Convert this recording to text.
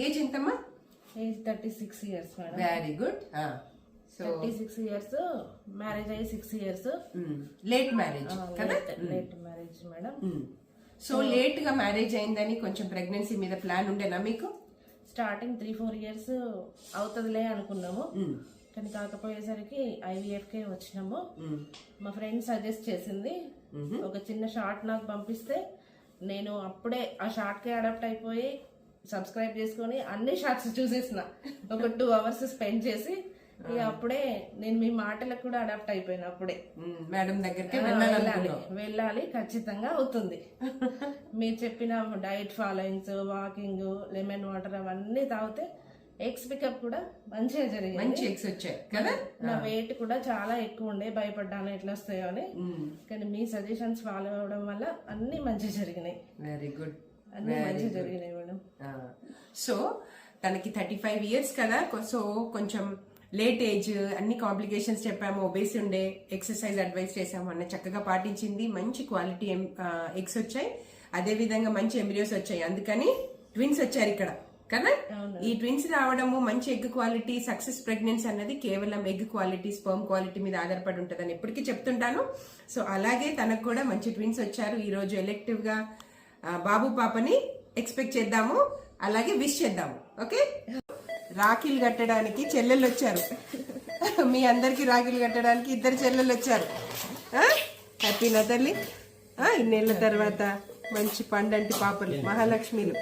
Age ఎంతమ్మా? Age thirty six years madam very good so thirty six years marriage అయ్యి six years late marriage కదా? Late marriage madam so లేట్గా marriage అయిందని కొంచెం pregnancy మీద plan ఉండేనా మీకు? స్టార్టింగ్ త్రీ ఫోర్ ఇయర్స్ అవుతుందిలే అనుకున్నాము. కానీ కాకపోయేసరికి IVF కే వచ్చినాము. మా ఫ్రెండ్ సజెస్ట్ చేసింది ఒక చిన్న షార్ట్ నాకు పంపిస్తే నేను అప్పుడే ఆ షార్ట్కి అడాప్ట్ అయిపోయి సబ్స్క్రైబ్ చేసుకొని అన్ని షార్ట్స్ చూసేసిన. ఒక టూ అవర్స్ స్పెండ్ చేసి ఇక అప్పుడే నేను మీ మాటలకు కూడా అడాప్ట్ అయిపోయిన అప్పుడే. మేడం దగ్గరికి వెళ్ళాలి వెళ్ళాలి. ఖచ్చితంగా అవుతుంది. మీరు చెప్పిన diet followings walking lemon water అవన్నీ తాగితే ఎగ్స్ పికప్ కూడా మంచిగా జరిగింది. మంచి ఎగ్స్ వచ్చాయి కదా? నా వెయిట్ కూడా చాలా ఎక్కువ ఉండే భయపడ్డాను ఎట్లా వస్తాయో అని. కానీ మీ సజెషన్స్ ఫాలో అవ్వడం వల్ల అన్ని మంచి జరిగినాయి. వెరీ గుడ్ అన్ని మంచి జరిగినాయి మేడం. సో తనకి థర్టీ ఫైవ్ ఇయర్స్ కదా సో కొంచెం లేట్ ఏజ్ అన్ని కాంప్లికేషన్స్ చెప్పాము. ఒబేసి ఉండే ఎక్సర్సైజ్ అడ్వైస్ చేసాము అన్న చక్కగా పాటించింది. మంచి క్వాలిటీ ఎగ్స్ వచ్చాయి. అదే విధంగా మంచి ఎంబ్రియోస్ వచ్చాయి. అందుకని ట్విన్స్ వచ్చారు ఇక్కడ. కదా? ఈ ట్విన్స్ రావడము మంచి ఎగ్ క్వాలిటీ సక్సెస్ ప్రెగ్నెన్సీ అన్నది కేవలం ఎగ్ క్వాలిటీ స్పర్మ్ క్వాలిటీ మీద ఆధారపడి ఉంటుందని ఎప్పటికీ చెప్తుంటాను. సో అలాగే తనకు కూడా మంచి ట్విన్స్ వచ్చారు. ఈ రోజు ఎలెక్టివ్గా ఆ, బాబు పాపని ఎక్స్పెక్ట్ చేద్దాము అలాగే విష్ చేద్దాము ఓకే? రాఖీలు కట్టడానికి చెల్లెళ్ళు వచ్చారు. మీ అందరికి రాఖీలు కట్టడానికి ఇద్దరు చెల్లెళ్ళు వచ్చారు. హ్యాపీ నా తల్లి? ఇన్నేళ్ళ తర్వాత మంచి పండంటి పాపలు మహాలక్ష్మిలు.